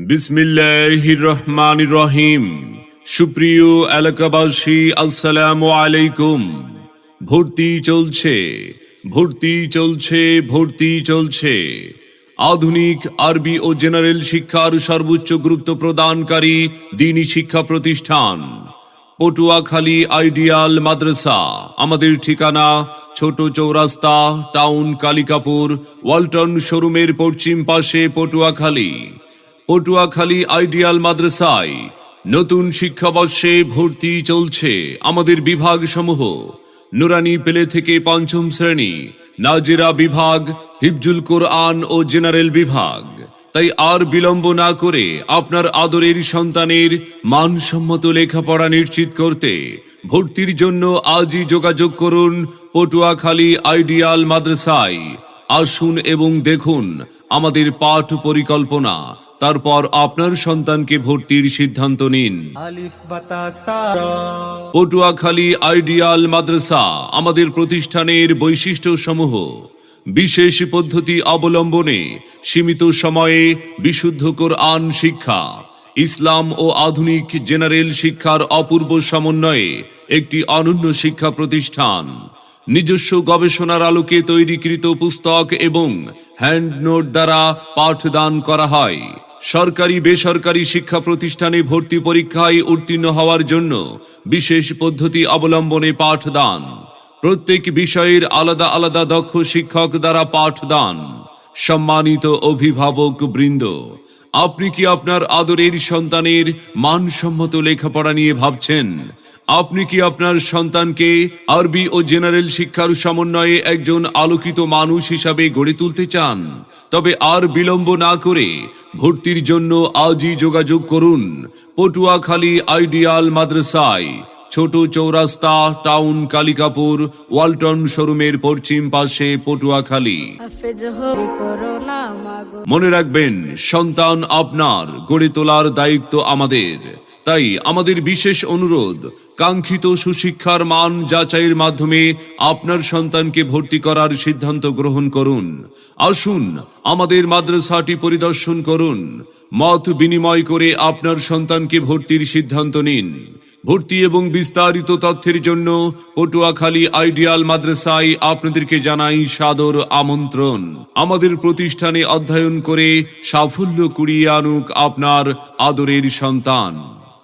বিসমিল্লাহির রহমানির রহিম সুপ্রিয় এলাকাবাসী, আসসালামু আলাইকুম। ভর্তি চলছে ভর্তি চলছে ভর্তি চলছে। আধুনিক আরবি ও জেনারেল শিক্ষার সর্বোচ্চ গুরুত্ব প্রদানকারী দিনী শিক্ষা প্রতিষ্ঠান, পটুয়াখালী আইডিয়াল মাদ্রাসা। আমাদের ঠিকানা ছোট চৌরাস্তা, টাউন কালিকাপুর, ওয়ালটন শোরুমের পশ্চিম পাশে পটুয়াখালী। পটুয়াখালী আইডিয়াল মাদ্রাসায় নতুন শিক্ষাবর্ষে ভর্তি চলছে আমাদের বিভাগ সমূহ নুরানি পেলে থেকে পঞ্চম শ্রেণি, নাজিরা বিভাগ, হিফজুল কোরআন ও জেনারেল বিভাগ। তাই আর বিলম্ব না করে আপনার আদরের সন্তানের মানসম্মত লেখাপড়া নিশ্চিত করতে ভর্তির জন্য আজই যোগাযোগ করুন পটুয়াখালী আইডিয়াল মাদ্রাসায়। আসুন এবং দেখুন আমাদের পাঠ পরিকল্পনা। তারপর আপনার সন্তানকে ভর্তির সিদ্ধান্ত নিন। পটুয়াখালী আইডিয়াল মাদ্রাসা আমাদের প্রতিষ্ঠানের বৈশিষ্ট্য সমূহ বিশেষ পদ্ধতি অবলম্বনে সীমিত সময়ে বিশুদ্ধ কোরআন শিক্ষা ইসলাম ও আধুনিক জেনারেল শিক্ষার অপূর্ব সমন্বয়ে একটি অনন্য শিক্ষা প্রতিষ্ঠান। নিজস্ব গবেষণার আলোকে তৈরিকৃত পুস্তক এবং হ্যান্ড নোট দ্বারা পাঠদান করা হয়। সরকারি, বেসরকারি শিক্ষা প্রতিষ্ঠানে ভর্তি পরীক্ষায় উত্তীর্ণ হওয়ার জন্য বিশেষ পদ্ধতি অবলম্বনে পাঠদান। প্রত্যেক বিষয়ের আলাদা আলাদা দক্ষ শিক্ষক দ্বারা পাঠদান। সম্মানিত অভিভাবক বৃন্দ, আপনি কি আপনার আদরের সন্তানের মানসম্মত লেখাপড়া নিয়ে ভাবছেন? আপনি কি আপনার সন্তানকে আরবি ও জেনারেল শিক্ষার সমন্বয়ে একজন আলোকিত মানুষ হিসাবে গড়ে তুলতে চান? তবে আর বিলম্ব না করে ভর্তির জন্য আজই যোগাযোগ করুন পটুয়াখালী আইডিয়াল মাদ্রাসায়, ছোট চৌরাস্তা, টাউন কালিকাপুর, ওয়ালটন শোরুমের পশ্চিম পাশে পটুয়াখালী। মনে রাখবেন, সন্তান আপনার গড়ে তোলার দায়িত্ব আমাদের। তাই আমাদের বিশেষ অনুরোধ, কাঙ্ক্ষিত সুশিক্ষার মান যাচাইয়ের মাধ্যমে আপনার সন্তানকে ভর্তি করার সিদ্ধান্ত গ্রহণ করুন। আসুন, আমাদের মাদ্রাসাটি পরিদর্শন করুন। মত বিনিময় করে আপনার সন্তানকে ভর্তির সিদ্ধান্ত নিন। ভর্তি এবং বিস্তারিত তথ্যের জন্য পটুয়াখালী আইডিয়াল মাদ্রাসায় আপনাদেরকে জানাই সাদর আমন্ত্রণ। আমাদের প্রতিষ্ঠানে অধ্যয়ন করে সাফল্য কুড়িয়ে আনুক আপনার আদরের সন্তান।